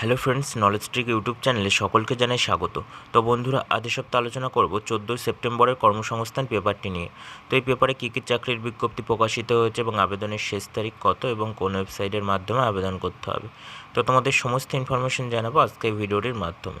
Hello friends knowledge trick YouTube চ্যানেলে সকলকে জানাই স্বাগত। তো বন্ধুরা, আজ সপ্তাহে আলোচনা করব চোদ্দোই সেপ্টেম্বরের কর্মসংস্থান পেপারটি নিয়ে। তো এই পেপারে কী কী চাকরির বিজ্ঞপ্তি প্রকাশিত হয়েছে এবং আবেদনের শেষ তারিখ কত এবং কোন ওয়েবসাইটের মাধ্যমে আবেদন করতে হবে? তো তোমাদের সমস্ত ইনফরমেশন জানাব আজকে ভিডিওটির মাধ্যমে।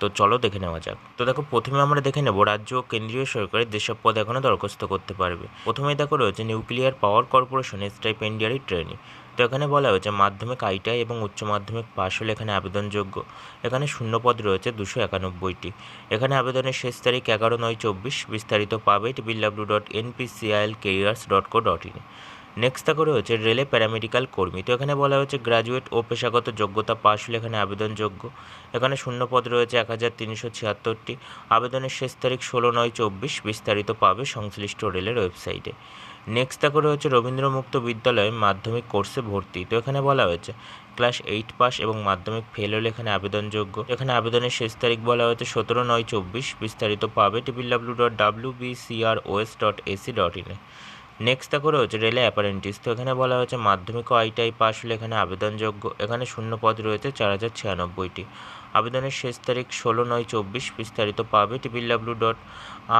তো চলো দেখে নেওয়া যাক। তো দেখো, প্রথমে আমরা দেখে নেব রাজ্য ও কেন্দ্রীয় সরকারের যেসব পদ এখনও দরখাস্ত করতে পারবে। প্রথমেই দেখো রয়েছে nuclear power corporation stipendiary training তো এখানে বলা হয়েছে মাধ্যমিক আইটিআই এবং উচ্চ মাধ্যমিক পাশ হলে এখানে আবেদনযোগ্য। এখানে শূন্যপদ রয়েছে দুশো একানব্বইটি। এখানে আবেদনের শেষ তারিখ এগারো নয় চব্বিশ। বিস্তারিত পাবে TBW dot NPCIL careers dot co dot in next দেখো রয়েছে রেলে প্যারামেডিক্যাল কর্মী। তো এখানে বলা হয়েছে গ্র্যাজুয়েট ও পেশাগত যোগ্যতা পাশ হলে এখানে আবেদনযোগ্য। এখানে শূন্যপদ রয়েছে এক হাজার তিনশো ছিয়াত্তরটি। আবেদনের শেষ তারিখ ষোলো নয় চব্বিশ। বিস্তারিত পাবে সংশ্লিষ্ট রেলের ওয়েবসাইটে। নেক্সট দেখো রয়েছে রবীন্দ্র মুক্ত বিদ্যালয়ে মাধ্যমিক কোর্সে ভর্তি। তো এখানে বলা হয়েছে ক্লাস এইট পাস এবং মাধ্যমিক ফেল হলে এখানে আবেদনযোগ্য। এখানে আবেদনের শেষ তারিখ বলা হয়েছে সতেরো নয় চব্বিশ। বিস্তারিত পাবে TPW dot W B CR OS dot AC dot ইনে নেক্সট দেখো রয়েছে রেলে অ্যাপারেন্টিস তো এখানে বলা হয়েছে মাধ্যমিক ও আইটিআই পাস হলে এখানে আবেদনযোগ্য, এখানে শূন্য পদ রয়েছে চার হাজার ছিয়ানব্বইটি। আবেদনের শেষ তারিখ ষোলো নয় চব্বিশ, বিস্তারিত পাবে TPW dot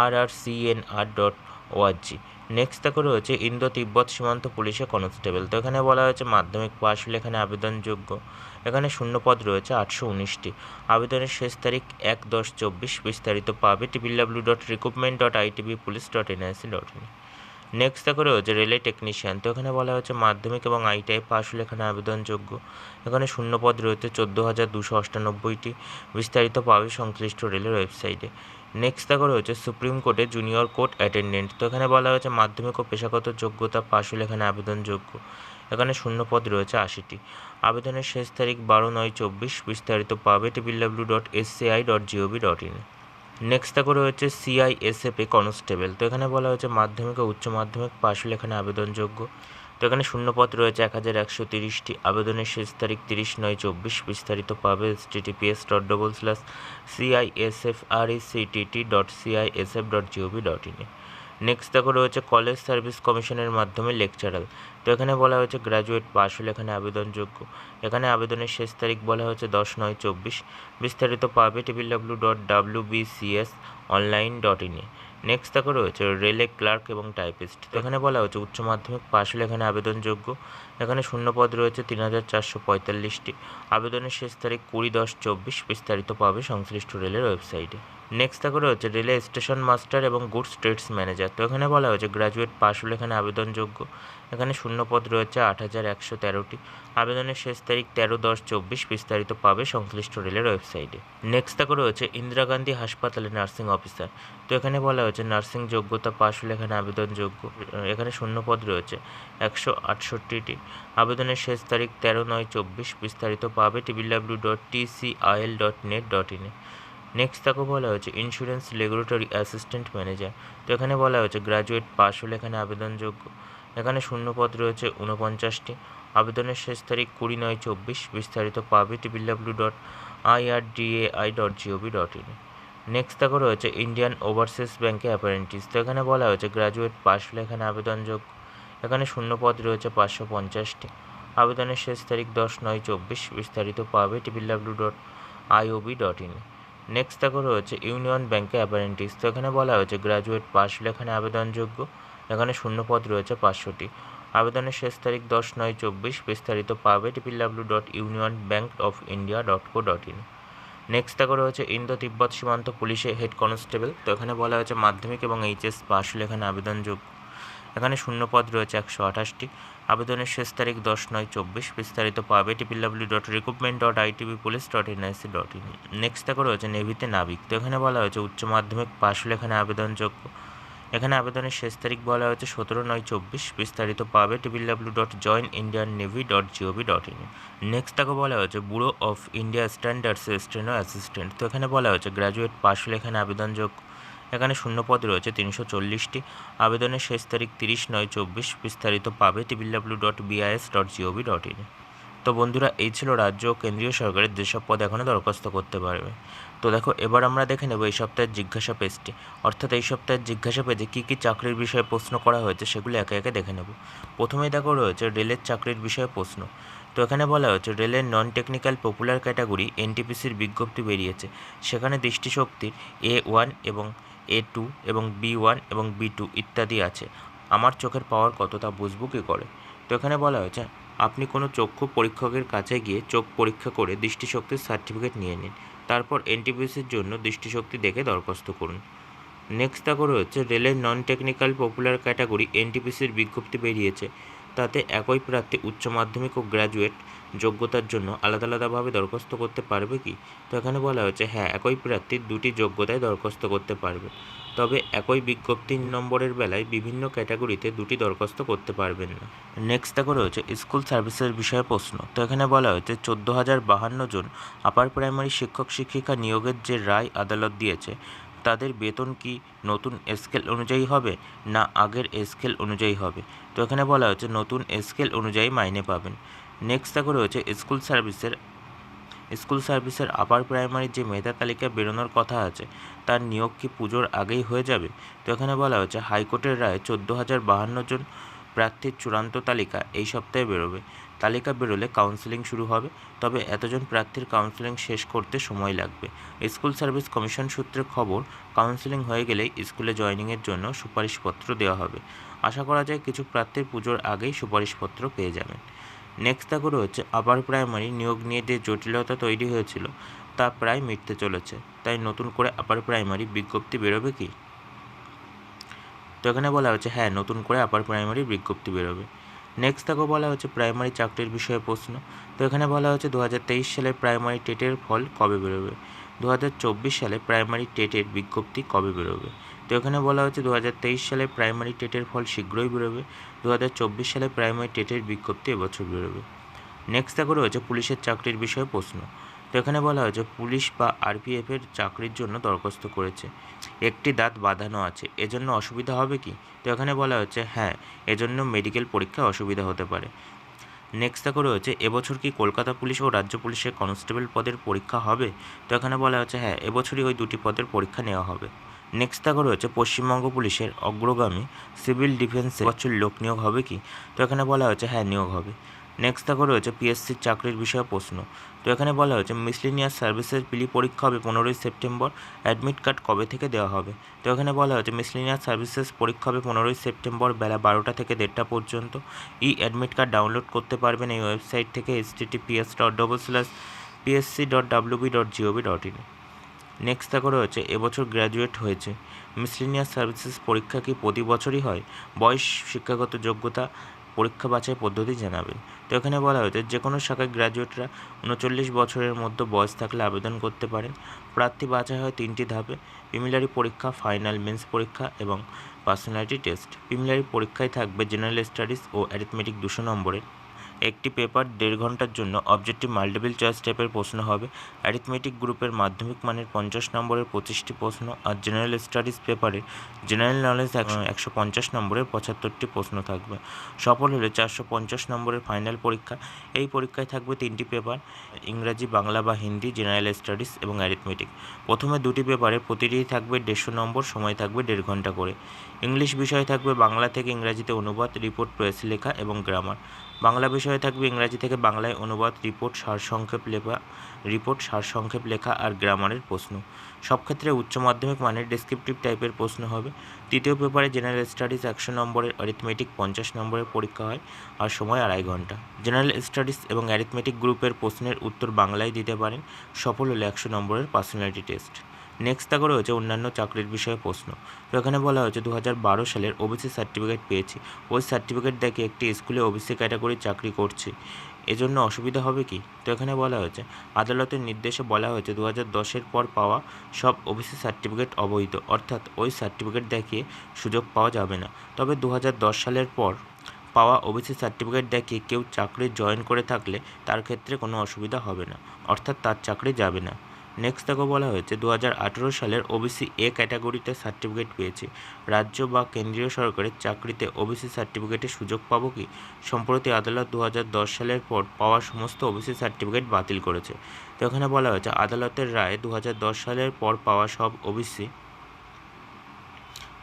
R R C N R dot ORG next দেখো রয়েছে ইন্দো তিব্বত সীমান্ত পুলিশে কনস্টেবল তো এখানে বলা হয়েছে মাধ্যমিক পাস হলে এখানে আবেদনযোগ্য। এখানে শূন্যপদ রয়েছে আটশো উনিশটি। আবেদনের শেষ তারিখ এক দশ চব্বিশ, বিস্তারিত পাবে TPW dot recruitment dot ITB police dot NIC dot in next দেখো রয়েছে রেলে টেকনিশিয়ান তো এখানে বলা হচ্ছে মাধ্যমিক এবং আইটিআই পাস হলে এখানে আবেদনযোগ্য। এখানে শূন্যপদ রয়েছে চোদ্দ হাজার দুশো অষ্টানব্বইটি। বিস্তারিত পাবে সংশ্লিষ্ট রেলের ওয়েবসাইটে নেক্সট দেখো রয়েছে সুপ্রিম কোর্টে জুনিয়র কোর্ট অ্যাটেন্ডেন্ট তো এখানে বলা হয়েছে মাধ্যমিক ও পেশাগত যোগ্যতা পাশ হলে এখানে আবেদনযোগ্য। এখানে শূন্যপদ রয়েছে আশিটি। আবেদনের শেষ তারিখ বারো নয় চব্বিশ, বিস্তারিত পাবে TPW dot SCI dot GOV dot in next দেখো রয়েছে সিআইএসএফ কনস্টেবল তো এখানে বলা হয়েছে মাধ্যমিক ও উচ্চ মাধ্যমিক পাশ হলে এখানে আবেদনযোগ্য। তো এখানে শূন্যপদ রয়েছে এক হাজার একশো তিরিশটি। আবেদনের শেষ তারিখ তিরিশ নয় চব্বিশ। বিস্তারিত পাবে https dot double slash CISF R dot CISF dot GOV dot ইনে নেক্সট দেখো রয়েছে কলেজ সার্ভিস কমিশনের মাধ্যমে লেকচারাল তো এখানে বলা হয়েছে গ্র্যাজুয়েট পাস হলে এখানে আবেদনযোগ্য। এখানে আবেদনের শেষ তারিখ বলা হয়েছে দশ নয় চব্বিশ। বিস্তারিত পাবে TPW dot W BCS online dot ইনে নেক্সট দেখো রয়েছে রেলে ক্লার্ক এবং টাইপিস্ট তো এখানে বলা হচ্ছে উচ্চ মাধ্যমিক পাশ হলে এখানে আবেদনযোগ্য। এখানে শূন্যপদ রয়েছে তিন হাজার চারশো পঁয়তাল্লিশটি। আবেদনের শেষ তারিখ কুড়ি দশ চব্বিশ। বিস্তারিত পাবে সংশ্লিষ্ট রেলের ওয়েবসাইটে নেক্সট দেখো রয়েছে রেলে স্টেশন মাস্টার এবং গুডস ট্রেডস ম্যানেজার। তো এখানে বলা হয়েছে গ্র্যাজুয়েট পাশ হলে এখানে আবেদনযোগ্য। এখানে শূন্যপদ রয়েছে আট হাজার একশো তেরোটি। আবেদনের শেষ তারিখ তেরো দশ চব্বিশ, বিস্তারিত পাবে সংশ্লিষ্ট রেলের ওয়েবসাইটে। নেক্সট দেখো রয়েছে ইন্দিরা গান্ধী হাসপাতালে নার্সিং অফিসার। তো এখানে বলা হয়েছে নার্সিং যোগ্যতা পাশ হলে এখানে আবেদনযোগ্য। এখানে শূন্যপদ রয়েছে একশো আটষট্টিটি। আবেদনের শেষ তারিখ তেরো নয় চব্বিশ, বিস্তারিত পাবে triple W dot T C TCIL dot net dot ইনে নেক্সট তাকে বলা হয়েছে ইন্স্যুরেন্স রেগুলেটরি অ্যাসিস্ট্যান্ট ম্যানেজার তো এখানে বলা হয়েছে গ্র্যাজুয়েট পাশ হলে এখানে আবেদনযোগ্য। এখানে শূন্যপদ রয়েছে ঊনপঞ্চাশটি। আবেদনের শেষ তারিখ কুড়ি নয় চব্বিশ। বিস্তারিত পাবে triple W dot IRDAI dot GOV dot in next দেখো রয়েছে ইন্ডিয়ান ওভারসিজ ব্যাঙ্কে অ্যাপারেন্টিস তো এখানে বলা হয়েছে গ্র্যাজুয়েট পাশ হলে এখানে আবেদনযোগ্য। এখানে শূন্যপদ রয়েছে পাঁচশো পঞ্চাশটি। আবেদনের শেষ তারিখ দশ নয় চব্বিশ। বিস্তারিত পাবে triple W dot IOB dot in next দেখো রয়েছে ইউনিয়ন ব্যাঙ্কে অ্যাপারেন্টিস তো এখানে বলা হয়েছে গ্র্যাজুয়েট পাশ এখানে আবেদনযোগ্য। এখানে শূন্যপদ রয়েছে পাঁচশোটি। আবেদনের শেষ তারিখ দশ নয় চব্বিশ। বিস্তারিত পাবে triple W dot Union Bank of India dot co dot in next দেখো রয়েছে ইন্দো তিব্বত সীমান্ত পুলিশে হেড কনস্টেবল তো এখানে বলা হয়েছে মাধ্যমিক এবং এইচএস হলে এখানে আবেদনযোগ্য। এখানে শূন্যপদ রয়েছে একশো আঠাশটি। আবেদনের শেষ তারিখ দশ নয় চব্বিশ। বিস্তারিত পাবে triple W dot recruitment dot ITB police dot NIC dot in next দেখো রয়েছে নেভিতে নাবিক। তো এখানে বলা হয়েছে উচ্চ মাধ্যমিক পাশ হলে এখানে আবেদনযোগ্য। এখানে আবেদনের শেষ তারিখ বলা হয়েছে সতেরো নয় চব্বিশ। বিস্তারিত পাবে triple W dot join Indian navy dot GOV dot in next তাকে বলা হয়েছে bureau of India standards, steno assistant. তো এখানে বলা হয়েছে গ্র্যাজুয়েট পাশ হলে এখানে আবেদনযোগ্য। এখানে শূন্য পদ রয়েছে তিনশো চল্লিশটি। আবেদনের শেষ তারিখ তিরিশ নয় চব্বিশ। বিস্তারিত পাবে triple W dot BIS dot GOV dot in. তো বন্ধুরা, এই ছিল রাজ্য ও কেন্দ্রীয় সরকারের যেসব পদ এখনও দরখাস্ত করতে পারবে। তো দেখো, এবার আমরা দেখে নেব এই সপ্তাহের জিজ্ঞাসা পেজটি। অর্থাৎ এই সপ্তাহের জিজ্ঞাসা পেজে কী কী চাকরির বিষয়ে প্রশ্ন করা হয়েছে সেগুলো একে একে দেখে নেব। প্রথমেই দেখো রয়েছে রেলের চাকরির বিষয়ে প্রশ্ন। তো এখানে বলা হয়েছে, রেলের নন টেকনিক্যাল পপুলার ক্যাটাগরি এনটিপিসির বিজ্ঞপ্তি বেরিয়েছে। সেখানে দৃষ্টিশক্তির এ ওয়ান এবং এ টু এবং বি ওয়ান এবং বি টু ইত্যাদি আছে। আমার চোখের পাওয়ার কত তা বুঝব কী করে? তো এখানে বলা হয়েছে, আপনি কোনো চক্ষু পরীক্ষকের কাছে গিয়ে চোখ পরীক্ষা করে দৃষ্টিশক্তির সার্টিফিকেট নিয়ে নিন। তারপর এনটিপিসির জন্য দৃষ্টিশক্তি দেখে দরখাস্ত করুন। নেক্সট দেখো রয়েছে, রেলের নন টেকনিক্যাল পপুলার ক্যাটাগরি এনটিপিসির বিজ্ঞপ্তি বেরিয়েছে। তাতে একই প্রার্থী, উচ্চ মাধ্যমিক ও গ্র্যাজুয়েট যোগ্যতার জন্য আলাদা আলাদাভাবে দরখাস্ত করতে পারবে কি? তো এখানে বলা হয়েছে হ্যাঁ একই প্রার্থী দুটি যোগ্যতায় দরখাস্ত করতে পারবে। তবে একই বিজ্ঞপ্তি নম্বরের বেলায় বিভিন্ন ক্যাটাগরিতে দুটি দরখাস্ত করতে পারবেন না। নেক্সট দেখো রয়েছে, স্কুল সার্ভিসের বিষয়ে প্রশ্ন। তো এখানে বলা হয়েছে, চোদ্দ হাজার বাহান্ন জন আপার প্রাইমারি শিক্ষক শিক্ষিকা নিয়োগের যে রায় আদালত দিয়েছে তাদের বেতন কি নতুন স্কেল অনুযায়ী হবে না আগের স্কেল অনুযায়ী হবে? তো এখানে বলা হয়েছে নতুন স্কেল অনুযায়ী মাইনে পাবেন। নেক্সট দেখো রয়েছে স্কুল সার্ভিসের স্কুল সার্ভিসের আপার প্রাইমারির যে মেধা তালিকা বেরোনোর কথা আছে, তার নিয়োগ কি পুজোর আগেই হয়ে যাবে? তো এখানে বলা হয়েছে হাইকোর্টের রায় চোদ্দ হাজার বাহান্ন জন প্রার্থীর চূড়ান্ত তালিকা এই সপ্তাহে বেরোবে। তালিকা বেরোলে কাউন্সেলিং শুরু হবে। তবে এতজন প্রার্থীর কাউন্সেলিং শেষ করতে সময় লাগবে। স্কুল সার্ভিস কমিশন সূত্রে খবর কাউন্সেলিং হয়ে গেলেই স্কুলে জয়েনিংয়ের জন্য সুপারিশপত্র দেওয়া হবে। আশা করা যায় কিছু প্রার্থীর পুজোর আগেই সুপারিশপত্র পেয়ে যাবেন। নেক্সট দেখো রয়েছে আপার প্রাইমারি নিয়োগ নিয়ে যে জটিলতা তৈরি হয়েছিল, তা প্রায় মিটতে চলেছে। তাই নতুন করে আপার প্রাইমারি বিজ্ঞপ্তি বেরোবে কি? তো এখানে বলা হচ্ছে হ্যাঁ নতুন করে আপার প্রাইমারি বিজ্ঞপ্তি বেরোবে। নেক্সট দেখো বলা হচ্ছে প্রাইমারি চাকরির বিষয়ে প্রশ্ন। তো এখানে বলা হচ্ছে দু হাজার তেইশ সালে প্রাইমারি টেটের ফল কবে বেরোবে? দু হাজার চব্বিশ সালে প্রাইমারি টেটের বিজ্ঞপ্তি কবে বেরোবে? তো এখানে বলা হচ্ছে দু হাজার তেইশ সালে প্রাইমারি টেটের ফল শীঘ্রই বেরোবে। দু হাজার চব্বিশ সালে প্রাইমারি টেটের বিজ্ঞপ্তি এবছর বেরোবে। নেক্সট তাকে রয়েছে পুলিশের চাকরির বিষয়ে প্রশ্ন। তো এখানে বলা হয়েছে, পুলিশ বা আরপিএফের চাকরির জন্য দরখাস্ত করেছে। একটি দাঁত বাঁধানো আছে, এজন্য অসুবিধা হবে কি? তো এখানে বলা হয়েছে হ্যাঁ এজন্য মেডিকেল পরীক্ষায় অসুবিধা হতে পারে। নেক্সট দেখো রয়েছে, এবছর কি কলকাতা পুলিশ ও রাজ্য পুলিশের কনস্টেবল পদের পরীক্ষা হবে? তো এখানে বলা হচ্ছে হ্যাঁ এবছরই ওই দুটি পদের পরীক্ষা নেওয়া হবে। নেক্সট দেখো রয়েছে, পশ্চিমবঙ্গ পুলিশের অগ্রগামী সিভিল ডিফেন্সে বছর লোক নিয়োগ হবে কি? তো এখানে বলা হয়েছে হ্যাঁ নিয়োগ হবে। নেক্সট দেখো রয়েছে পিএসসির চাকরির বিষয়ে প্রশ্ন। তো এখানে বলা হয়েছে মিসলিনিয়াস সার্ভিসের পিলি পরীক্ষা হবে পনেরোই সেপ্টেম্বর। অ্যাডমিট কার্ড কবে থেকে দেওয়া হবে? তো এখানে বলা হয়েছে মিসলিনিয়াস সার্ভিসেস পরীক্ষা হবে পনেরোই সেপ্টেম্বর বেলা বারোটা থেকে দেড়টা পর্যন্ত। ই অ্যাডমিট কার্ড ডাউনলোড করতে পারবেন এই ওয়েবসাইট থেকে HTTPS dot double slash PSC dot WB dot GOV dot in next দেখো রয়েছে, এবছর গ্র্যাজুয়েট হয়েছে। মিসলিনিয়াস সার্ভিসেস পরীক্ষা কি প্রতি বছরই হয়? বয়স, শিক্ষাগত যোগ্যতা পরীক্ষা বাছাই পদ্ধতি জানাবেন তো এখানে বলা হয়েছে যে কোনো শাখায় গ্র্যাজুয়েটরা উনচল্লিশ বছরের মধ্যে বয়স থাকলে আবেদন করতে পারেন। প্রার্থী বাছাই হয় তিনটি ধাপে প্রিমিলারি পরীক্ষা ফাইনাল মেন্স পরীক্ষা এবং পার্সোনালিটি টেস্ট প্রিমিলারি পরীক্ষায় থাকবে জেনারেল স্টাডিজ ও অ্যারিথমেটিক দুশো নম্বরের। একটি পেপার দেড় ঘণ্টার জন্য অবজেক্টিভ মাল্টিপল চয়েস টাইপের প্রশ্ন হবে। অ্যারিথমেটিক গ্রুপের মাধ্যমিক মানের পঞ্চাশ নম্বরের পঁচিশটি প্রশ্ন আর জেনারেল স্টাডিজ পেপারে জেনারেল নলেজ একশো পঞ্চাশ নম্বরের পঁচাত্তরটি প্রশ্ন থাকবে। সফল হলে চারশো পঞ্চাশ নম্বরের ফাইনাল পরীক্ষা। এই পরীক্ষায় থাকবে তিনটি পেপার, ইংরাজি, বাংলা বা হিন্দি জেনারেল স্টাডিজ এবং অ্যারিথমেটিক প্রথমে দুটি পেপারে প্রতিটি থাকবে দেড়শো নম্বর, সময় থাকবে দেড় ঘণ্টা করে। ইংলিশ বিষয় থাকবে বাংলা থেকে ইংরাজিতে অনুবাদ রিপোর্ট প্রেস লেখা এবং গ্রামার বাংলা বিষয়ে থাকবে ইংরাজি থেকে বাংলায় অনুবাদ, রিপোর্ট, সারসংক্ষেপ লেখা, রিপোর্ট, সারসংক্ষেপ লেখা আর গ্রামারের প্রশ্ন। সব ক্ষেত্রে উচ্চ মাধ্যমিক মানের ডেসক্রিপটিভ টাইপের প্রশ্ন হবে। তৃতীয় পেপারে জেনারেল স্টাডিজ একশো নম্বরের অ্যারিথমেটিক পঞ্চাশ নম্বরের পরীক্ষা হয় আর সময় আড়াই ঘণ্টা। জেনারেল স্টাডিজ এবং অ্যারিথমেটিক গ্রুপের প্রশ্নের উত্তর বাংলায় দিতে পারেন। সফল হলে একশো নম্বরের পার্সোনালিটি টেস্ট নেক্সট দেখো রয়েছে অন্যান্য চাকরির বিষয়ে প্রশ্ন। তো এখানে বলা হয়েছে দু হাজার বারো সালের ওবিসি সার্টিফিকেট পেয়েছি। ওই সার্টিফিকেট দেখে একটি স্কুলে ওবিসি ক্যাটাগরি চাকরি করছি। এজন্য অসুবিধা হবে কি? তো এখানে বলা হয়েছে, আদালতের নির্দেশে বলা হয়েছে দু হাজার দশের পর পাওয়া সব ওবিসি সার্টিফিকেট অবৈধ। অর্থাৎ ওই সার্টিফিকেট দেখিয়ে সুযোগ পাওয়া যাবে না। তবে দু হাজার দশ সালের পর পাওয়া ওবিসি সার্টিফিকেট দেখিয়ে কেউ চাকরি জয়েন করে থাকলে তার ক্ষেত্রে কোনো অসুবিধা হবে না। অর্থাৎ তার চাকরি যাবে না। নেক্সট দেখো বলা হয়েছে দু হাজার আঠেরো সালের ওবিসি এ ক্যাটাগরিতে সার্টিফিকেট পেয়েছি। রাজ্য বা কেন্দ্রীয় সরকারের চাকরিতে ওবিসি সার্টিফিকেটের সুযোগ পাবো কি? সম্প্রতি আদালত দু হাজার দশ সালের পর পাওয়া সমস্ত ওবিসি সার্টিফিকেট বাতিল করেছে। তো এখানে বলা হয়েছে, আদালতের রায়ে দু হাজার দশ সালের পর পাওয়া সব ওবিসি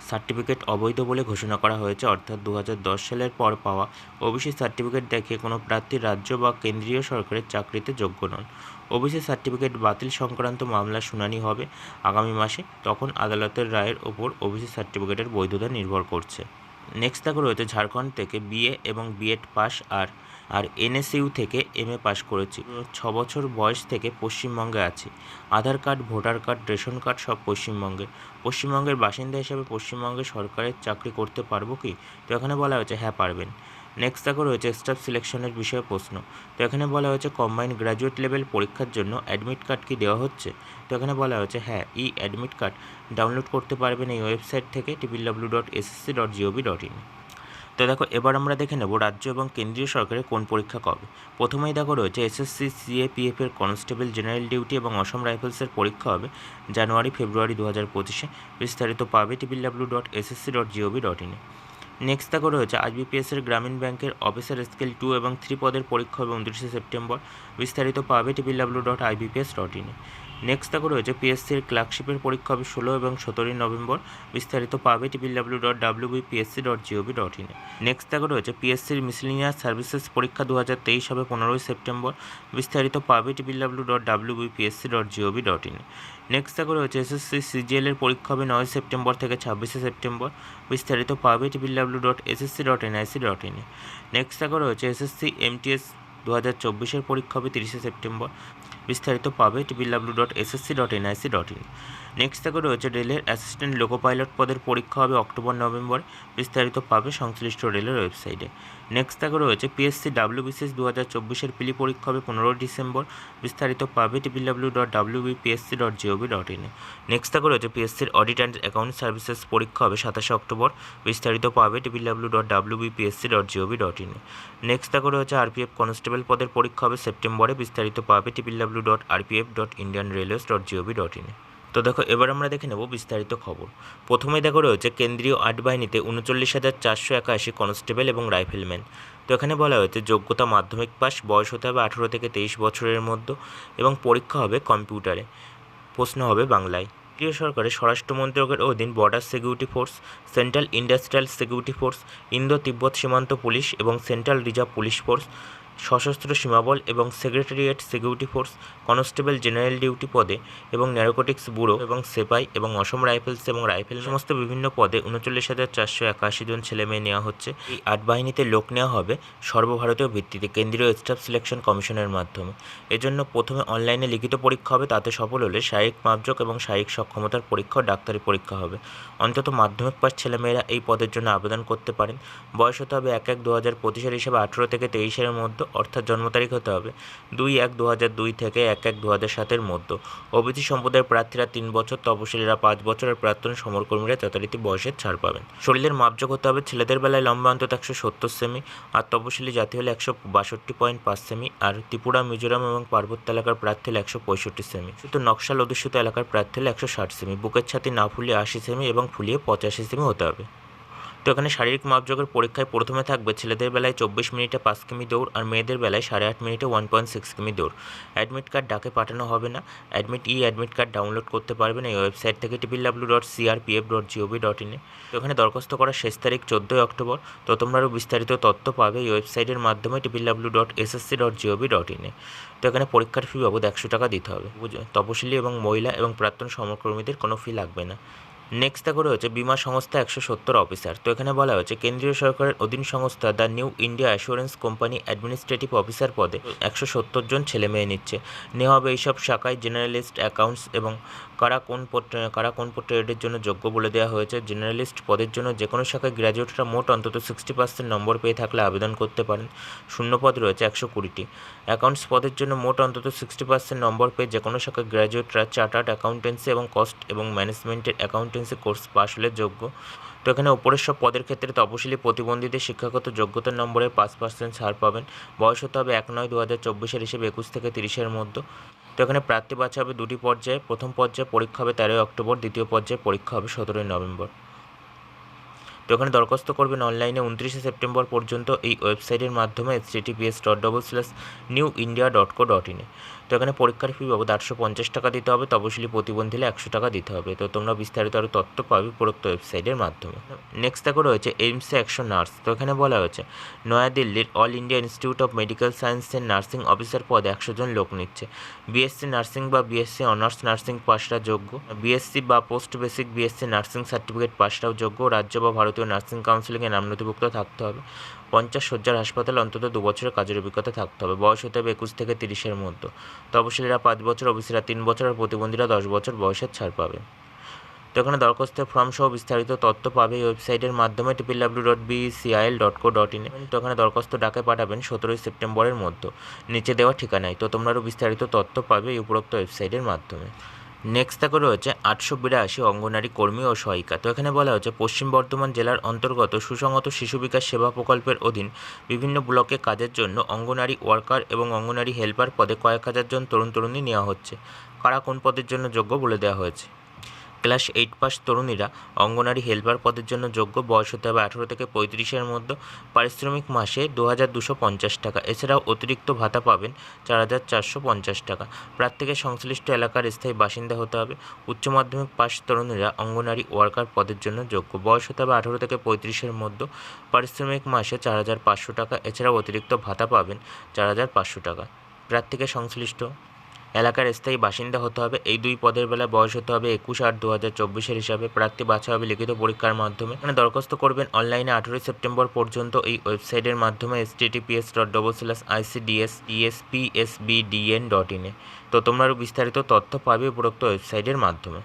সার্টিফিকেট অবৈধ বলে ঘোষণা করা হয়েছে। অর্থাৎ দু হাজার দশ সালের পর পাওয়া ওবিসি সার্টিফিকেট দেখে কোনো প্রার্থী রাজ্য বা কেন্দ্রীয় সরকারের চাকরিতে যোগ্য নন। ওবিসি সার্টিফিকেট বাতিল সংক্রান্ত মামলার শুনানি হবে আগামী মাসে, তখন আদালতের রায়ের ওপর ওবিসি সার্টিফিকেটের বৈধতা নির্ভর করছে। নেক্সট দেখো রয়েছে ঝাড়খণ্ড থেকে বিএ এবং বিএড পাস আর আর এনএসইউ থেকে এম এ পাস করেছি। ছ বছর বয়স থেকে পশ্চিমবঙ্গে আছি। Aadhaar card, voter card, ration card সব পশ্চিমবঙ্গের পশ্চিমবঙ্গের বাসিন্দা হিসেবে পশ্চিমবঙ্গে সরকারের চাকরি করতে পারব কি? তো এখানে বলা হয়েছে হ্যাঁ পারবেন। নেক্সট দেখো রয়েছে স্টাফ সিলেকশনের বিষয়ে প্রশ্ন। তো এখানে বলা হয়েছে কম্বাইন্ড গ্র্যাজুয়েট লেভেল পরীক্ষার জন্য অ্যাডমিট কার্ড কি দেওয়া হচ্ছে? তো এখানে বলা হয়েছে হ্যাঁ ই অ্যাডমিট কার্ড ডাউনলোড করতে পারবেন এই ওয়েবসাইট থেকে triple W dot SSC dot GOV dot in তো দেখো এবার আমরা দেখে নেব রাজ্য এবং কেন্দ্রীয় সরকারের কোন পরীক্ষা কবে। প্রথমেই দেখো রয়েছে এসএসসি সিএপিএফ এর কনস্টেবল জেনারেল ডিউটি এবং অসম রাইফেলসের পরীক্ষা হবে জানুয়ারি, ফেব্রুয়ারি দু হাজার পঁচিশে। বিস্তারিত পাবে triple W dot SSC dot GOV dot ইনে নেক্সট তা করে রয়েছে আইবিপিএসের গ্রামীণ ব্যাংকের অফিসার স্কেল টু এবং থ্রি পদের পরীক্ষা হবে উনত্রিশে সেপ্টেম্বর। বিস্তারিত পাবে triple W dot IBPS dot ইনে নেক্সট দেখো রয়েছে পিএসসির ক্লার্কশিপের পরীক্ষা হবে ষোলো এবং সতেরোই নভেম্বর। বিস্তারিত পাবে triple W dot W PSC dot GOV dot ইনে নেক্সট দেখো রয়েছে পিএসসির মিসলিনিয়াস সার্ভিসেস পরীক্ষা দু হাজার তেইশ হবে পনেরোই সেপ্টেম্বর। বিস্তারিত পাবে triple W dot W PSC dot GOV dot ইনে নেক্সট দেখো রয়েছে এসএসসি সিজিএল এর পরীক্ষা হবে নয় সেপ্টেম্বর থেকে ছাব্বিশে সেপ্টেম্বর। বিস্তারিত পাবে triple W dot SSC dot NIC dot ইনে নেক্সট দেখো রয়েছে এসএসসি এমটিএস দু হাজার চব্বিশের পরীক্ষা হবে তিরিশে সেপ্টেম্বর। বিস্তারিত পাবে triple W dot SSC dot NIC dot in next থেকে রয়েছে রেলের অ্যাসিস্ট্যান্ট লোকো পাইলট পদের পরীক্ষা হবে অক্টোবর, নভেম্বর। বিস্তারিত পাবে সংশ্লিষ্ট রেলের ওয়েবসাইটে নেক্সট থেকে রয়েছে পিএসসি ডাব্লিউবিসিএস দু হাজার চব্বিশের পিলি পরীক্ষা হবে পনেরোই ডিসেম্বর। বিস্তারিত পাবে triple W dot W PSC dot GOV dot ইনে নেক্সট থেকে রয়েছে পিএসসির অডিট অ্যান্ড অ্যাকাউন্ট সার্ভিসেস পরীক্ষা হবে সাতাশে অক্টোবর। বিস্তারিত পাবে triple W dot W PSC dot GOV dot ইনে নেক্সট থেকে রয়েছে আরপিএফ কনস্টেবল পদের পরীক্ষা হবে সেপ্টেম্বরে। বিস্তারিত পাবে triple W dot RPF dot Indian railways dot GOV dot ইনে তো দেখো, এবার আমরা দেখে নেব বিস্তারিত খবর। প্রথমে দেখো রয়েছে, কেন্দ্রীয় আট বাহিনীতে উনচল্লিশ হাজার চারশো একাশি কনস্টেবল এবং রাইফেলম্যান। তো এখানে বলা হয়েছে, যোগ্যতা মাধ্যমিক পাস বয়স হতে হবে আঠেরো থেকে তেইশ বছরের মধ্যে এবং পরীক্ষা হবে কম্পিউটারে। প্রশ্ন হবে বাংলায়। কেন্দ্রীয় সরকারের স্বরাষ্ট্র মন্ত্রকের অধীন border security force central industrial security force Indo তিব্বত সীমান্ত পুলিশ এবং সেন্ট্রাল রিজার্ভ পুলিশ ফোর্স সশস্ত্র সীমাবল এবং secretariat security force, constable general duty পদে এবং ন্যারোকটিক্স ব্যুরো এবং সেপাই এবং অসম রাইফেলস এবং রাইফেল সমস্ত বিভিন্ন পদে উনচল্লিশ হাজার চারশো একাশি জন ছেলে মেয়ে নেওয়া হচ্ছে। এই আট বাহিনীতে লোক নেওয়া হবে সর্বভারতীয় ভিত্তিতে কেন্দ্রীয় স্টাফ সিলেকশন কমিশনের মাধ্যমে। এজন্য প্রথমে অনলাইনে লিখিত পরীক্ষা হবে, তাতে সফল হলে শারীরিক মাপজক এবং শারীরিক সক্ষমতার পরীক্ষা ও ডাক্তারি পরীক্ষা হবে। অন্তত মাধ্যমিক পাস ছেলেমেয়েরা এই পদের জন্য আবেদন করতে পারেন। বয়স হতে হবে এক এক দু হাজার পঁচিশের হিসাবে আঠেরো থেকে তেইশের মধ্যে। অর্থাৎ জন্ম তারিখ হতে হবে দুই এক দু হাজার দুই থেকে এক এক দু হাজার সাতের মধ্যে। ওবিসি সম্প্রদায়ের প্রার্থীরা তিন বছর তপশিলীরা পাঁচ বছর আর প্রাক্তন সমরকর্মীরা যথারীতি বয়সের ছাড় পাবেন। শরীরের মাপযোগ হতে হবে ছেলেদের বেলায় লম্বা অন্তত একশো সত্তর সেমি আর তপশিলি জাতি হলে একশো বাষট্টি পয়েন্ট পাঁচ সেমি আর ত্রিপুরা, মিজোরাম এবং পার্বত্য এলাকার প্রার্থী একশো পঁয়ষট্টি সেমি। শুধু নকশাল অধ্যুষিত এলাকার প্রার্থী হলে একশো ষাট সেমি। বুকের ছাতি না ফুলিয়ে আশি সেমি এবং ফুলিয়ে পঁচাশি সেমি হতে হবে। তো এখানে শারীরিক মাপযোগের পরীক্ষায় প্রথমে থাকবে ছেলেদের বেলায় চব্বিশ মিনিটে পাঁচ কিমি দৌড় আর মেয়েদের বেলায় সাড়ে আট মিনিটে ওয়ান পয়েন্ট সিক্স কিমি দৌড়। অ্যাডমিট কার্ড ডাকে পাঠানো হবে না। অ্যাডমিট ই, অ্যাডমিট কার্ড ডাউনলোড করতে পারবেন এই ওয়েবসাইট থেকে triple W dot CRPF dot GOV dot ইনে তো এখানে দরখাস্ত করার শেষ তারিখ চোদ্দোই অক্টোবর। তো তোমরা আরও বিস্তারিত তথ্য পাবে এই ওয়েবসাইটের মাধ্যমে triple W dot SSC dot GOV dot ইনে তো এখানে পরীক্ষার ফি বাবদ একশো টাকা দিতে হবে। তপশিলি এবং মহিলা এবং প্রাক্তন সমকর্মীদের কোনো ফি লাগবে না। নেক্সট দেখো রয়েছে বিমা সংস্থা একশো সত্তর অফিসার তো এখানে বলা হয়েছে, কেন্দ্রীয় সরকারের অধীন সংস্থা the New India assurance company administrative officer পদে একশো সত্তর জন ছেলে মেয়ে নিচ্ছে। নেওয়া হবে এইসব শাখায় জেনারেলিস্ট অ্যাকাউন্টস এবং কারা কোন কারা কোন ট্রেডের জন্য যোগ্য বলে দেওয়া হয়েছে? জেনারেলিস্ট পদের জন্য যে কোনো শাখায় গ্র্যাজুয়েটরা মোট অন্তত সিক্সটি পার্সেন্ট নম্বর পেয়ে থাকলে আবেদন করতে পারেন। শূন্য পদ রয়েছে একশো কুড়িটি। অ্যাকাউন্টস পদের জন্য মোট অন্তত সিক্সটি পার্সেন্ট নম্বর পেয়ে যে কোনো শাখায় গ্র্যাজুয়েটরা চার্টার্ড অ্যাকাউন্টেন্সি এবং কস্ট এবং ম্যানেজমেন্টের অ্যাকাউন্টেন্সি কোর্স পাশ হলে যোগ্য। তো এখানে ওপরের সব পদের ক্ষেত্রে তপশিলি প্রতিবন্ধীদের শিক্ষাগত যোগ্যতার নম্বরে পাঁচ পার্সেন্ট ছাড় পাবেন। বয়স হতে হবে এক নয় দু হাজার চব্বিশের হিসেবে একুশ থেকে তিরিশের মধ্যে। তো এখানে প্রার্থী বাছা হবে দুটি পর্যায়ে। প্রথম পর্যায়ে পরীক্ষা হবে তেরোই অক্টোবর, দ্বিতীয় পর্যায়ে পরীক্ষা হবে সতেরোই নভেম্বর। তো এখানে দরখাস্ত করবেন অনলাইনে উনত্রিশে সেপ্টেম্বর পর্যন্ত এই ওয়েবসাইটের মাধ্যমে HTTPS dot double slash New India dot co dot ইনে তো এখানে পরীক্ষার ফি বাবদ আটশো পঞ্চাশ টাকা দিতে হবে, তপশিলি প্রতিবন্ধী হলে একশো টাকা দিতে হবে। তো তোমরা বিস্তারিত আরও তথ্য পাবে উপরোক্ত ওয়েবসাইটের মাধ্যমে। নেক্সট দেখো রয়েছে এইমসে একশো নার্স তো এখানে বলা হয়েছে, নয়াদিল্লির All India Institute of Medical সায়েন্সের নার্সিং অফিসার পদে একশো জন লোক নিচ্ছে। বিএসসি নার্সিং বা বিএসসি অনার্স নার্সিং পাশরা যোগ্য। বিএসসি বা post basic BSc nursing certificate পাশরাও যোগ্য। রাজ্য বা ভারতীয় নার্সিং কাউন্সিলিংয়ে নাম নথিভুক্ত থাকতে হবে। পঞ্চাশ শয্যার হাসপাতালে অন্তত দু বছরের কাজের অভিজ্ঞতা থাকতে হবে। বয়স হতে হবে একুশ থেকে তিরিশের মধ্যে। তপশিলীরা পাঁচ বছর, ওবিসিরা তিন বছর আর প্রতিবন্ধীরা দশ বছর বয়সের ছাড় পাবে। তো এখানে দরখাস্তের ফর্ম সহ বিস্তারিত তথ্য পাবে এই ওয়েবসাইটের মাধ্যমে triple W dot BCIL dot co dot in তো এখানে দরখাস্ত ডাকে পাঠাবেন সতেরোই সেপ্টেম্বরের মধ্যে। নিচে দেওয়া ঠিকানায়। তো তোমরা আরও বিস্তারিত তথ্য পাবে এই উপরোক্ত ওয়েবসাইটের মাধ্যমে। নেক্সট দেখো রয়েছে আটশো বিরাশি অঙ্গনারী কর্মী ও সহায়িকা। তো এখানে বলা হচ্ছে পশ্চিম বর্ধমান জেলার অন্তর্গত সুসংগত শিশু বিকাশ সেবা প্রকল্পের অধীন বিভিন্ন ব্লকে কাজের জন্য অঙ্গনারী ওয়ার্কার এবং অঙ্গনারী হেল্পার পদে কয়েক হাজার জন তরুণ তরুণী নেওয়া হচ্ছে। কারা কোন পদের জন্য যোগ্য বলে দেওয়া হয়েছে? ক্লাস এইট পাস তরুণীরা অঙ্গনারী হেল্পার পদের জন্য যোগ্য, বয়স হতে হবে আঠেরো থেকে পঁয়ত্রিশের মধ্যে, পারিশ্রমিক মাসে দু হাজার দুশো পঞ্চাশ টাকা। এছাড়াও অতিরিক্ত ভাতা পাবেন চার হাজার চারশো পঞ্চাশ টাকা। প্রার্থীকে সংশ্লিষ্ট এলাকার স্থায়ী বাসিন্দা হতে হবে। উচ্চ মাধ্যমিক পাস তরুণীরা অঙ্গনারী ওয়ার্কার পদের জন্য যোগ্য, বয়স হতে হবে আঠেরো থেকে পঁয়ত্রিশের মধ্যে, পারিশ্রমিক মাসে চার হাজার পাঁচশো টাকা। এছাড়াও অতিরিক্ত ভাতা পাবেন চার হাজার পাঁচশো টাকা। প্রার্থীকে সংশ্লিষ্ট এলাকার স্থায়ী বাসিন্দা হতে হবে। এই দুই পদের বেলা বয়স হতে হবে একুশ আট দু হাজার চব্বিশের হিসাবে। প্রার্থী বাছা হবে লিখিত পরীক্ষার মাধ্যমে। এখানে দরখাস্ত করবেন অনলাইনে আঠেরোই সেপ্টেম্বর পর্যন্ত এই ওয়েবসাইটের মাধ্যমে HTTPS dot double slash ICDS ESPSBDN dot ইনে তো তোমরা আরও বিস্তারিত তথ্য পাবে উপরোক্ত ওয়েবসাইটের মাধ্যমে।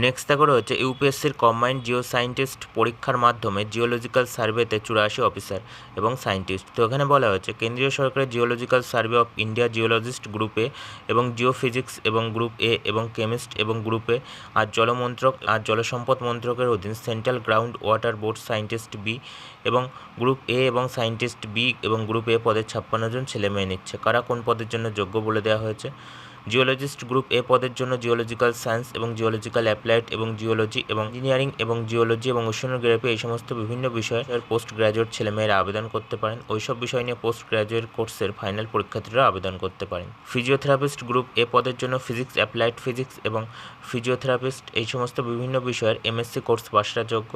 নেক্সট দেখো রয়েছে ইউপিএসসির কম্বাইন্ড জিও সায়েন্টিস্ট পরীক্ষার মাধ্যমে জিওলজিক্যাল সার্ভেতে চুরাশি অফিসার এবং সায়েন্টিস্ট তো এখানে বলা হয়েছে, কেন্দ্রীয় সরকারের Geological Survey of India geologist গ্রুপে এবং জিও ফিজিক্স এবং গ্রুপ এ এবং কেমিস্ট এবং গ্রুপে আর জলমন্ত্রক আর জলসম্পদ মন্ত্রকের অধীন Central Ground Water Board scientist B এবং গ্রুপ এ এবং সায়েন্টিস্ট বি এবং গ্রুপ এ পদের ছাপ্পান্ন জন ছেলে মেয়ে নিচ্ছে। কারা কোন পদের জন্য যোগ্য বলে দেওয়া হয়েছে? জিওলজিস্ট গ্রুপ এ পদের জন্য জিওলজিক্যাল সায়েন্স এবং জিওলজিক্যাল অ্যাপ্লাইড এবং জিওলজি এবং ইঞ্জিনিয়ারিং এবং জিওলজি এবং ওশনোগ্রাফি এই সমস্ত বিভিন্ন বিষয়ের পোস্ট গ্র্যাজুয়েট ছেলেমেয়েরা আবেদন করতে পারেন। ওইসব বিষয় নিয়ে পোস্ট গ্র্যাজুয়েট কোর্সের ফাইনাল পরীক্ষার্থীরা আবেদন করতে পারেন। ফিজিওথেরাপিস্ট গ্রুপ এ পদের জন্য ফিজিক্স অ্যাপ্লাইড ফিজিক্স এবং ফিজিওথেরাপিস্ট এই সমস্ত বিভিন্ন বিষয়ের এমএসসি কোর্স পাশরা যোগ্য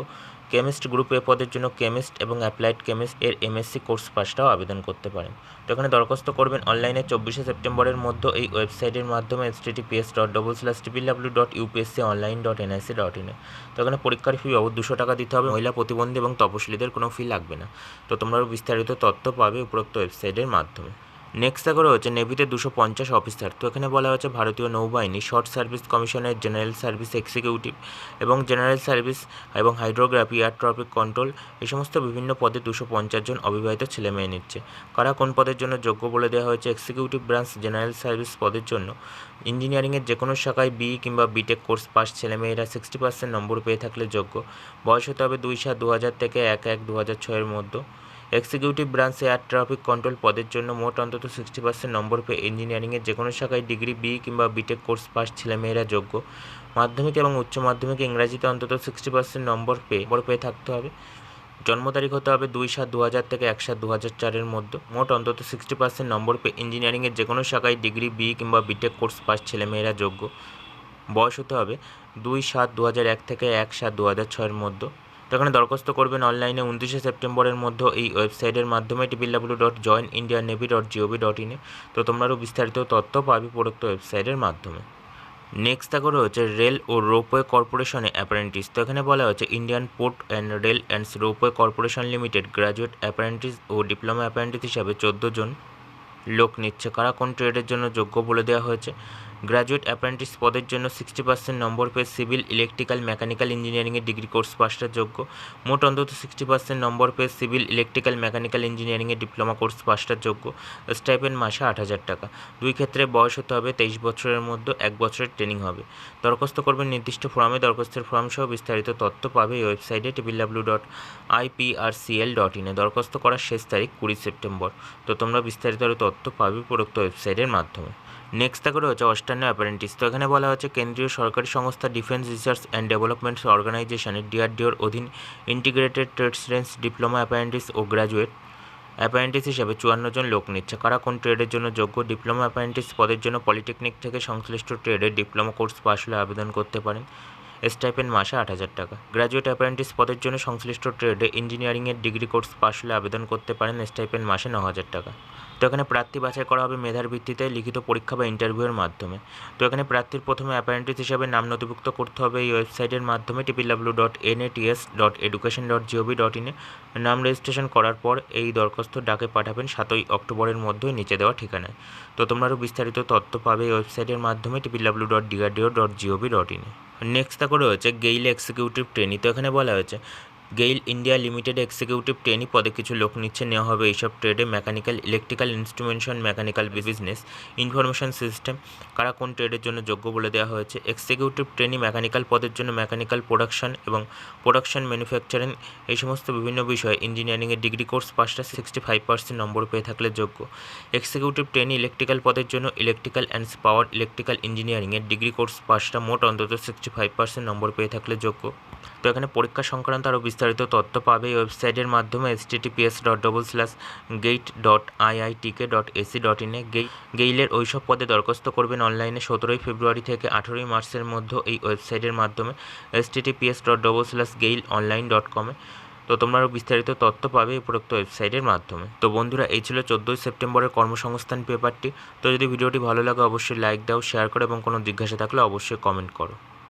কেমিস্ট গ্রুপ পদের জন্য কেমিস্ট এবং অ্যাপ্লাইড কেমিস্ট এর এমএসসি কোর্স পাসটাও আবেদন করতে পারেন। তো এখানে দরখাস্ত করবেন অনলাইনে চব্বিশে সেপ্টেম্বরের মধ্যে এই ওয়েবসাইটের মাধ্যমে S dot double slash triple W dot UPSC online dot NIC dot ইনে তো এখানে পরীক্ষার ফি বাবদ দুশো টাকা দিতে হবে, মহিলা প্রতিবন্ধী এবং তপশিলীদের কোনো ফি লাগবে না। তো তোমরা বিস্তারিত তথ্য পাবে উপরোক্ত ওয়েবসাইটের মাধ্যমে। নেক্সট দেখো রয়েছে নেভিতে দুশো পঞ্চাশ অফিসার তো এখানে বলা হয়েছে ভারতীয় নৌবাহিনী শর্ট সার্ভিস কমিশনের জেনারেল সার্ভিস এক্সিকিউটিভ এবং জেনারেল সার্ভিস এবং হাইড্রোগ্রাফি এয়ার ট্রাফিক কন্ট্রোল এই সমস্ত বিভিন্ন পদে দুশো পঞ্চাশ জন অবিবাহিত ছেলে মেয়ে নিচ্ছে। কারা কোন পদের জন্য যোগ্য বলে দেওয়া হয়েছে? এক্সিকিউটিভ ব্রাঞ্চ জেনারেল সার্ভিস পদের জন্য। ইঞ্জিনিয়ারিংয়ের যে কোনো শাখায় বি কিংবা বিটেক কোর্স পাস ছেলেমেয়েরা সিক্সটি পার্সেন্ট নম্বর পেয়ে থাকলে যোগ্য। বয়স হতে হবে দুই সাত দু হাজার থেকে এক এক দু হাজার ছয়ের মধ্যে। এক্সিকিউটিভ ব্রাঞ্চে এয়ার ট্রাফিক কন্ট্রোল পদের জন্য মোট অন্তত সিক্সটি পার্সেন্ট নম্বর পেয়ে ইঞ্জিনিয়ারিংয়ের যে কোনো শাখায় ডিগ্রি বি কিংবা বিটেক কোর্স পাস ছেলেমেয়েরা যোগ্য। মাধ্যমিক এবং উচ্চ মাধ্যমিকে ইংরাজিতে অন্তত সিক্সটি পার্সেন্ট নম্বর পেয়ে নম্বর পেয়ে থাকতে হবে। জন্ম তারিখ হতে হবে দুই সাত দু হাজার থেকে এক সাত দু হাজার চারের মধ্যে। মোট অন্তত সিক্সটি পার্সেন্ট নম্বর পেয়ে ইঞ্জিনিয়ারিংয়ের যে কোনো শাখায় ডিগ্রি বি কিংবা বিটেক কোর্স পাস ছেলেমেয়েরা যোগ্য। বয়স হতে হবে দুই সাত দু হাজার এক থেকে এক সাত দু হাজার ছয়ের মধ্যে। তো এখানে দরখাস্ত করবেন অনলাইনে উনত্রিশে সেপ্টেম্বরের মধ্যে এই ওয়েবসাইটের মাধ্যমে triple W dot join India navy dot GOV dot ইনে তো তোমরা আরও বিস্তারিত তথ্য পাবে প্রদত্ত ওয়েবসাইটের মাধ্যমে। নেক্সট দেখো রয়েছে রেল ও রোপওয়ে কর্পোরেশনে অ্যাপারেন্টিস তো এখানে বলা হচ্ছে Indian port and rail and ropeway corporation limited graduate apprentice O diploma apprentice হিসাবে চোদ্দ জন লোক নিচ্ছে। কারা কোন ট্রেডের জন্য যোগ্য বলে দেওয়া হয়েছে? গ্র্যাজুয়েট অ্যাপ্রেন্টিস পদের জন্য সিক্সটি পার্সেন্ট নম্বর পেয়ে সিভিল ইলেকট্রিক্যাল মেকানিক্যাল ইঞ্জিনিয়ারিংয়ের ডিগ্রি কোর্স পাসটা যোগ্য। মোট অন্তত সিক্সটি পার্সেন্ট নম্বর পেয়ে সিভিল ইলেকট্রিক্যাল মেকানিক্যাল ইঞ্জিনিয়ারিংয়ের ডিপ্লোমা কোর্স পাসটা যোগ্য। স্টাইপেন মাসে আট হাজার টাকা। দুই ক্ষেত্রে বয়স হতে হবে তেইশ বছরের মধ্যে, এক বছরের ট্রেনিং হবে। দরখাস্ত করবেন নির্দিষ্ট ফর্মে, দরখাস্তের ফর্ম সহ বিস্তারিত তথ্য পাবে এই ওয়েবসাইটে triple W dot IPRCL dot ইনে দরখাস্ত করার শেষ তারিখ কুড়ি সেপ্টেম্বর। তো তোমরা বিস্তারিত তথ্য পাবে উপরোক্ত ওয়েবসাইটের মাধ্যমে। নেক্সট থাকে রয়েছে অস্টার্ন অ্যাপারেন্টিস তো এখানে বলা হচ্ছে কেন্দ্রীয় সরকারি সংস্থা ডিফেন্স রিসার্চ অ্যান্ড ডেভেলপমেন্ট অর্গানাইজেশনের ডিআরডিওর অধীন integrated trade range diploma apprentice ও গ্র্যাজুয়েট অ্যাপারেন্টিস হিসেবে চুয়ান্ন জন লোক নিচ্ছে। কারা কোন ট্রেডের জন্য যোগ্য? ডিপ্লোমা অ্যাপারেন্টিস পদের জন্য পলিটেকনিক থেকে সংশ্লিষ্ট ট্রেডের ডিপ্লোমা কোর্স পাশ হলে আবেদন করতে পারেন। স্টাইপেন্ড মাসে আট হাজার টাকা। গ্র্যাজুয়েট অ্যাপারেন্টিস পদের জন্য সংশ্লিষ্ট ট্রেডে ইঞ্জিনিয়ারিংয়ের ডিগ্রি কোর্স পাশ হলে আবেদন করতে পারেন। স্টাইপেন্ড মাসে ন হাজার টাকা। তো এখানে প্রার্থী বাছাই করা হবে মেধার ভিত্তিতে লিখিত পরীক্ষা বা ইন্টারভিউয়ের মাধ্যমে। তো এখানে প্রার্থীর প্রথমে অ্যাপারেন্টিস হিসাবে নাম নথিভুক্ত করতে হবে এই ওয়েবসাইটের মাধ্যমে triple W dot N NATS dot education dot GOV dot ইনে নাম রেজিস্ট্রেশন করার পর এই দরখাস্ত ডাকে পাঠাবেন সাতই অক্টোবরের মধ্যে নিচে দেওয়া ঠিকানায়। তো তোমরা আরও বিস্তারিত তথ্য পাবে এই ওয়েবসাইটের মাধ্যমে triple W dot DRDO dot GOV dot ইনে নেক্সট তা করে রয়েছে গেইল এক্সিকিউটিভ ট্রেনি তো এখানে বলা হয়েছে GAIL India limited executive trainee পদে কিছু লোক নিচ্ছে। নেওয়া হবে এইসব ট্রেডে mechanical, electrical instrumentation, mechanical business, information system. কারা কোন ট্রেডের জন্য যোগ্য বলে দেওয়া হয়েছে? এক্সিকিউটিভ ট্রেনি মেকানিক্যাল পদের জন্য মেকানিক্যাল প্রোডাকশন এবং প্রোডাকশন ম্যানুফ্যাকচারিং এই সমস্ত বিভিন্ন বিষয়ে ইঞ্জিনিয়ারিংয়ের ডিগ্রি কোর্স পাঁচটা সিক্সটি ফাইভ পার্সেন্ট নম্বর পেয়ে থাকলে যোগ্য। এক্সিকিউটিভ ট্রেনি ইলেকট্রিক্যাল পদের জন্য ইলেকট্রিক্যাল অ্যান্ড পাওয়ার ইলেকট্রিক্যাল ইঞ্জিনিয়ারিংয়ের ডিগ্রি কোর্স পাঁচটা মোট অন্তত সিক্সটি ফাইভ পার্সেন্ট নম্বর পেয়ে থাকলে যোগ্য। তো এখানে পরীক্ষা সংক্রান্ত আরও বিস্তারিত তথ্য পাবে এই ওয়েবসাইটের মাধ্যমে S dot double slash GATE dot IITK dot AC dot ইনে গেই, গেইলের ওইসব পদে দরখাস্ত করবেন অনলাইনে সতেরোই ফেব্রুয়ারি থেকে আঠেরোই মার্চের মধ্যে এই ওয়েবসাইটের মাধ্যমে S dot double slash GAIL online dot কমে তো তোমরা আরও বিস্তারিত তথ্য পাবে এই উপরোক্ত ওয়েবসাইটের মাধ্যমে। তো বন্ধুরা, এই ছিল চোদ্দোই সেপ্টেম্বরের কর্মসংস্থান পেপারটি। তো যদি ভিডিওটি ভালো লাগে, অবশ্যই লাইক দাও, শেয়ার করো এবং কোনো জিজ্ঞাসা থাকলে অবশ্যই কমেন্ট করো।